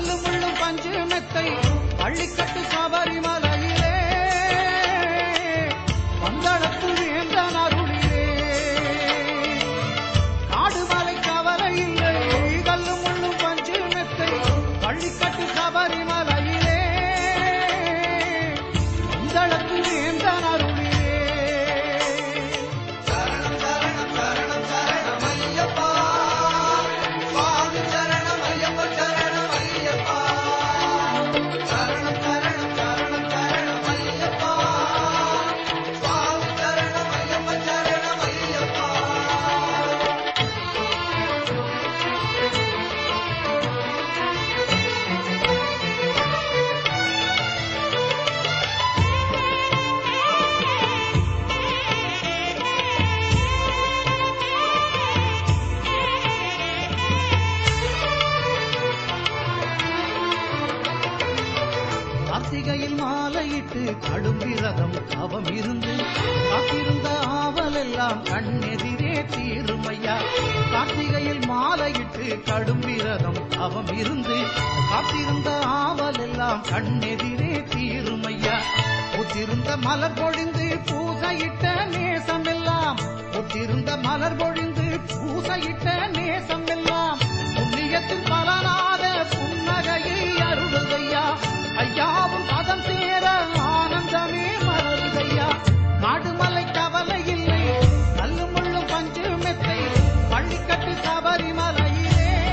மெத்தை பள்ளிக்கட்டு சபரிமலையிலே வந்தளத்து வேந்தன் அருளிலே. காடுமலை கவலை இல்லை கல்லு முள்ளும் பஞ்சு மெத்தை பள்ளிக்கட்டு சபரிமலையிலே சரணம் கார்த்திகையில் மாலையிட்டு கடும் விரதம் அவம் இருந்து. காத்திருந்த ஆவலெல்லாம் கண்ணெதிரே தீருமையா கார்த்திகையில் மாலையிட்டு கடும் விரதம் அவம் இருந்து. காத்திருந்த ஆவலெல்லாம் கண்ணெதிரே தீருமையா புத்திருந்த மலர் பொழிந்து பூசையிட்ட நேசமெல்லாம். புத்திருந்த மலர் பொழிந்து பூசையிட்ட நேசமெல்லாம். புண்ணியத்தின் பல